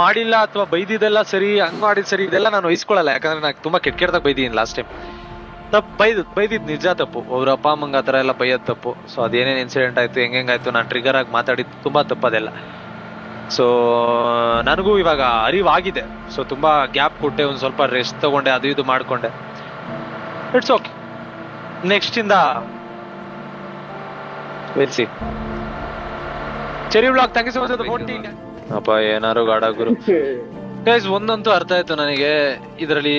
ಮಾಡಿಲ್ಲ ಅಥವಾ ಬೈದಿದೆಲ್ಲ ಸರಿ ಹಂಗ್ ಮಾಡಿದ್ ಸರಿ ಇದೆಲ್ಲ ನಾನು ವಹಿಸ್ಕೊಳ್ಳಲ್ಲ. ಯಾಕಂದ್ರೆ ನಾನು ತುಂಬಾ ಕೆಟ್ಟ ಕೆಟ್ಟದಾಗ ಬೈದಿನಿ ಲಾಸ್ಟ್ ಟೈಮ್ ತಪ್ಪು ಬೈದ್ ಬೈದಿದ್ ನಿಜ ತಪ್ಪು. ಅವ್ರ ಅಪ್ಪ ಅಮ್ಮಂಗ ಆತರ ಥರ ಎಲ್ಲ ಬೈಯೋದ್ ತಪ್ಪು. ಸೊ ಅದೇನೇನ್ ಇನ್ಸಿಡೆಂಟ್ ಆಯ್ತು ಹೆಂಗಾಯ್ತು ನಾನು ಟ್ರಿಗರ್ ಆಗಿ ಮಾತಾಡಿದ್ದು ತುಂಬಾ ತಪ್ಪದೆಲ್ಲ ಸೊ ನನಗೂ ಇವಾಗ ಅರಿವಾಗಿದೆ. ಸೊ ತುಂಬಾ ಗ್ಯಾಪ್ ಕೊಟ್ಟೆ ಒಂದು ಸ್ವಲ್ಪ ರೆಸ್ಟ್ ತಗೊಂಡೆ ಅದು ಇದು ಮಾಡ್ಕೊಂಡೆ. ಇಟ್ಸ್ ಓಕೆ ನೆಕ್ಸ್ಟ್ ಇಂದ C cherry blog thank you so much ಅಪ್ಪ ಏನಾರು ಗಾಡ ಗುರು. ಗೈಸ್ ಒಂದಂತೂ ಅರ್ಥ ಆಯ್ತು ನನಗೆ. ಇದರಲ್ಲಿ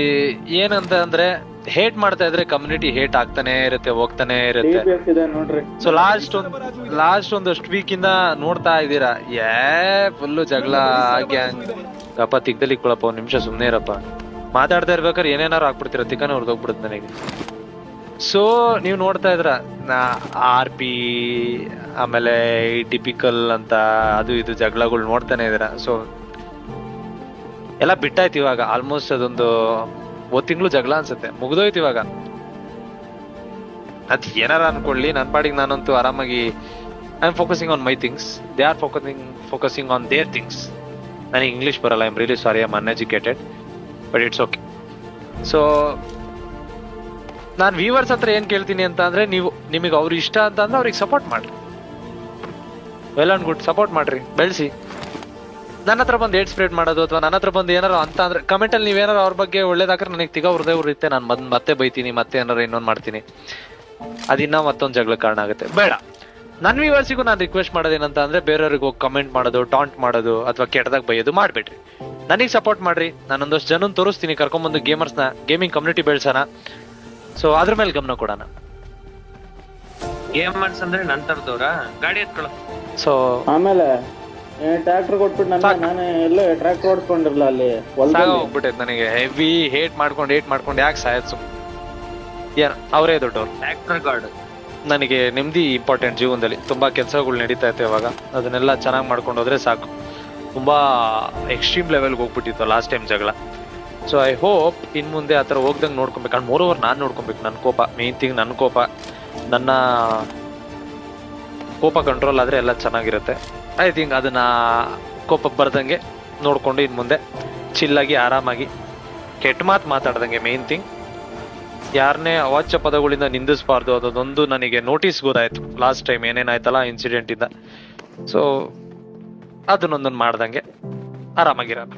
ಏನಂತ ಅಂದ್ರೆ ಹೇಟ್ ಮಾಡ್ತಾ ಇದ್ರೆ ಕಮ್ಯುನಿಟಿ ಹೇಟ್ ಆಗ್ತಾನೆ ಇರುತ್ತೆ ಹೋಗ್ತಾನೆ ಇರುತ್ತೆ. ಸೊ ಲಾಸ್ಟ್ ಒಂದ್ ಲಾಸ್ಟ್ ಒಂದಷ್ಟು ವೀಕ್ ಇಂದ ನೋಡ್ತಾ ಇದ್ದೀರಾ? ಏ ಫುಲ್ ಜಗಳ ಗ್ಯಾಂಗ್ ಅಪ್ಪ ತಿಗ್ದಲ್ಲಿ ಕೊಳಪ್ಪ ಒಂದ್ ನಿಮಿಷ ಸುಮ್ನೆ ಇರಪ್ಪ. ಮಾತಾಡ್ತಾ ಇರ್ಬೇಕಾದ್ರೆ ಏನೇನಾರು ಹಾಕ್ಬಿಡ್ತೀರ ತಿಕ್ಕನ ಹೊರದೋಗ್ಬಿಡುತ್ತೆ ನನಗೆ. ಸೊ ನೀವು ನೋಡ್ತಾ ಇದ್ರ ಆರ್ ಪಿ ಆಮೇಲೆ ಟಿಪಿಕಲ್ ಅಂತ ಅದು ಇದು ಜಗಳಗಳು ನೋಡ್ತಾನೆ ಇದೀರ ಸೊ ಎಲ್ಲ ಬಿಟ್ಟಾಯ್ತು ಇವಾಗ. ಆಲ್ಮೋಸ್ಟ್ ಅದೊಂದು ಒಂದ್ ತಿಂಗಳು ಜಗಳ ಅನ್ಸುತ್ತೆ. ಮುಗ್ದೋಯ್ತು ಇವಾಗ. ಅದ್ ಏನಾರ ಅನ್ಕೊಳ್ಳಿ. ನನ್ನ ಪಾಡಿಗೆ ನಾನಂತೂ ಆರಾಮಾಗಿ I am focusing on my things they are focusing focusing on their things ನನಗೆ ಇಂಗ್ಲೀಷ್ ಬರಲ್ಲ. I am really sorry I am uneducated but it's okay so ನಾನು ವ್ಯೂವರ್ಸ್ ಹತ್ರ ಏನ್ ಕೇಳ್ತೀನಿ ಅಂತ ಅಂದ್ರೆ ನೀವು ನಿಮಗೆ ಅವ್ರು ಇಷ್ಟ ಅಂತ ಅಂದ್ರೆ ಅವ್ರಿಗೆ ಸಪೋರ್ಟ್ ಮಾಡ್ರಿ. ವೆಲ್ ಅಂಡ್ ಗುಡ್ ಸಪೋರ್ಟ್ ಮಾಡ್ರಿ, ಬೆಳೆಸಿ. ನನ್ನ ಹತ್ರ ಬಂದು ಏಟ್ ಸ್ಪ್ರೆಡ್ ಮಾಡೋದು ಅಥವಾ ನನ್ನ ಹತ್ರ ಬಂದು ಏನಾರು ಅಂತ ಅಂದ್ರೆ ಕಮೆಂಟ್ ಅಲ್ಲಿ ನೀವೇನಾರು ಅವ್ರ ಬಗ್ಗೆ ಒಳ್ಳೇದಾಕ್ರೆ ನನಗೆ ತಿಗ ಹೃದಯ ಉರಿಯುತ್ತೆ ನಾನು ಮದ್ ಮತ್ತೆ ಬೈತೀನಿ, ಮತ್ತೆ ಏನಾರು ಇನ್ನೊಂದು ಮಾಡ್ತೀನಿ. ಅದಿನ್ನ ಮತ್ತೊಂದು ಜಗಳ ಕಾರಣ ಆಗುತ್ತೆ. ಬೇಡ. ನನ್ನ ವಿವರ್ಸಿಗೂ ನಾನು ರಿಕ್ವೆಸ್ಟ್ ಮಾಡೋದೇನಂತ ಅಂದ್ರೆ ಬೇರೆಯವ್ರಿಗೆ ಹೋಗಿ ಕಮೆಂಟ್ ಮಾಡೋದು ಟಾಂಟ್ ಮಾಡೋದು ಅಥವಾ ಕೆಟ್ಟದಾಗ ಬೈಯೋದು ಮಾಡ್ಬೇಡ್ರಿ. ನನಗೆ ಸಪೋರ್ಟ್ ಮಾಡ್ರಿ, ನಾನೊಂದಷ್ಟು ಜನ ತೋರಿಸ್ತೀನಿ, ಕರ್ಕೊಂಬಂದು ಗೇಮರ್ಸ್ನ ಗೇಮಿಂಗ್ ಕಮ್ಯುನಿಟಿ ಬೆಳ್ಸೋಣ ಸೊ ಅದ್ರ ಮೇಲೆ ಗಮನ ಕೊಡೋಣ. ಗೇಮರ್ಸ್ ಅಂದ್ರೆ ನಂತರದವ್ರ ಗಾಡಿ ಎತ್ಕೊಳ್ಳೋ ಸೊ ಆಮೇಲೆ ಟ್ರ್ಯಾಕ್ಟರ್ ಕೊಟ್ಬಿಟ್ಟು ನನ್ನ. ನಾನೇ ಎಲ್ಲೋ ಟ್ರ್ಯಾಕ್ಟರ್ ಓಡಿಸ್ಕೊಂಡಿರ್ಲ ಅಲ್ಲಿ ಹೊಲದಲ್ಲಿ. ಹೋಗ್ಬಿಟ್ಟೈತೆ ನನಗೆ. ಹೆವಿ ಹೇಟ್ ಮಾಡ್ಕೊಂಡು ಹೇಟ್ ಮಾಡ್ಕೊಂಡು ಯಾಕೆ ಸಾಯತ್ಸು ಏನ್ ಅವರೇ ದೊಡ್ಡವ್ರು. ಟ್ರ್ಯಾಕ್ಟರ್ ಗಾರ್ಡ್ ನನಗೆ ನೆಮ್ಮದಿ ಇಂಪಾರ್ಟೆಂಟ್ ಜೀವನದಲ್ಲಿ. ತುಂಬಾ ಕೆಲಸಗಳು ನಡೀತಾ ಇತ್ತು ಇವಾಗ. ಅದನ್ನೆಲ್ಲ ಚೆನ್ನಾಗಿ ಮಾಡ್ಕೊಂಡು ಹೋದ್ರೆ ಸಾಕು. ತುಂಬಾ ಎಕ್ಸ್ಟ್ರೀಮ್ ಲೆವೆಲ್ಗೆ ಹೋಗ್ಬಿಟ್ಟಿತ್ತು ಲಾಸ್ಟ್ ಟೈಮ್ ಜಗಳ. ಸೊ ಐ ಹೋಪ್ ಇನ್ ಮುಂದೆ ಆ ಥರ ಹೋಗ್ದಂಗೆ ನೋಡ್ಕೊಬೇಕು. ಅಂಡ್ ಮೋರ್ ಓವರ್ ನಾನು ನೋಡ್ಕೊಬೇಕು. ನನ್ನ ಕೋಪ ಮೇನ್ ಥಿಂಗ್ ನನ್ನ ಕೋಪ. ನನ್ನ ಕೋಪ ಕಂಟ್ರೋಲ್ ಆದರೆ ಎಲ್ಲ ಚೆನ್ನಾಗಿರುತ್ತೆ. ಐ ಥಿಂಕ್ ಅದನ್ನು ಕೋಪ ಬರ್ದಂಗೆ ನೋಡಿಕೊಂಡು ಇನ್ನು ಮುಂದೆ ಚಿಲ್ಲಾಗಿ ಆರಾಮಾಗಿ, ಕೆಟ್ಟ ಮಾತು ಮಾತಾಡ್ದಂಗೆ ಮೇನ್ ಥಿಂಗ್ ಯಾರನ್ನೇ ಅವಾಚ್ಯ ಪದಗಳಿಂದ ನಿಂದಿಸಬಾರ್ದು. ಅದೊಂದು ನನಗೆ ನೋಟಿಸ್ ಗೊತ್ತಾಯ್ತು. ಲಾಸ್ಟ್ ಟೈಮ್ ಏನೇನಾಯ್ತಲ್ಲ ಇನ್ಸಿಡೆಂಟಿಂದ ಸೊ ಅದನ್ನೊಂದನ್ನು ಮಾಡ್ದಂಗೆ ಆರಾಮಾಗಿರೋಣ